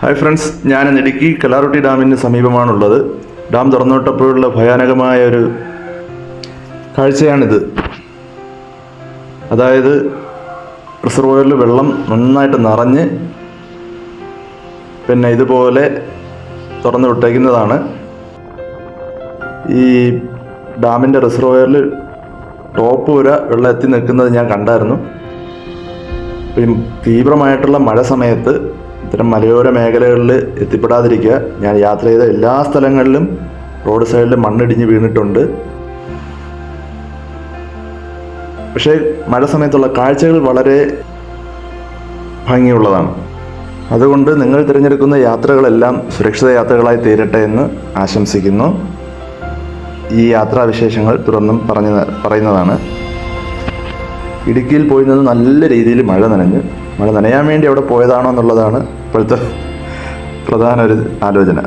Hi friends ഞാൻ Idukki കലാറുട്ടി ഡാമിന് സമീപമാണുള്ളത്. Dam തുറന്നുവിട്ടപ്പോഴുള്ള ഭയാനകമായ ഒരു കാഴ്ചയാണിത്. അതായത് റിസർവോയറിൽ വെള്ളം നന്നായിട്ട് നിറഞ്ഞ് പിന്നെ ഇതുപോലെ തുറന്നു വിട്ടേക്കുന്നതാണ്. ഈ ഡാമിന്റെ റിസർവോയറിൽ ടോപ്പ് വരെ വെള്ളം എത്തി നിൽക്കുന്നത് ഞാൻ കണ്ടായിരുന്നു. തീവ്രമായിട്ടുള്ള മഴ സമയത്ത് ഇത്തരം മലയോര മേഖലകളിൽ എത്തിപ്പെടാതിരിക്കുക. ഞാൻ യാത്ര ചെയ്ത എല്ലാ സ്ഥലങ്ങളിലും റോഡ് സൈഡിൽ മണ്ണിടിഞ്ഞ് വീണിട്ടുണ്ട്. പക്ഷേ മഴ സമയത്തുള്ള കാഴ്ചകൾ വളരെ ഭംഗിയുള്ളതാണ്. അതുകൊണ്ട് നിങ്ങൾ തിരഞ്ഞെടുക്കുന്ന യാത്രകളെല്ലാം സുരക്ഷിത യാത്രകളായി തീരട്ടെ എന്ന് ആശംസിക്കുന്നു. ഈ യാത്രാവിശേഷങ്ങൾ തുറന്നും പറഞ്ഞ പറയുന്നതാണ്. ഇടുക്കിയിൽ പോയി നിന്ന് നല്ല രീതിയിൽ മഴ നനഞ്ഞ്. മഴ നനയാൻ വേണ്ടി അവിടെ പോയതാണോ എന്നുള്ളതാണ് ഇപ്പോഴത്തെ പ്രധാന ഒരു ആലോചന.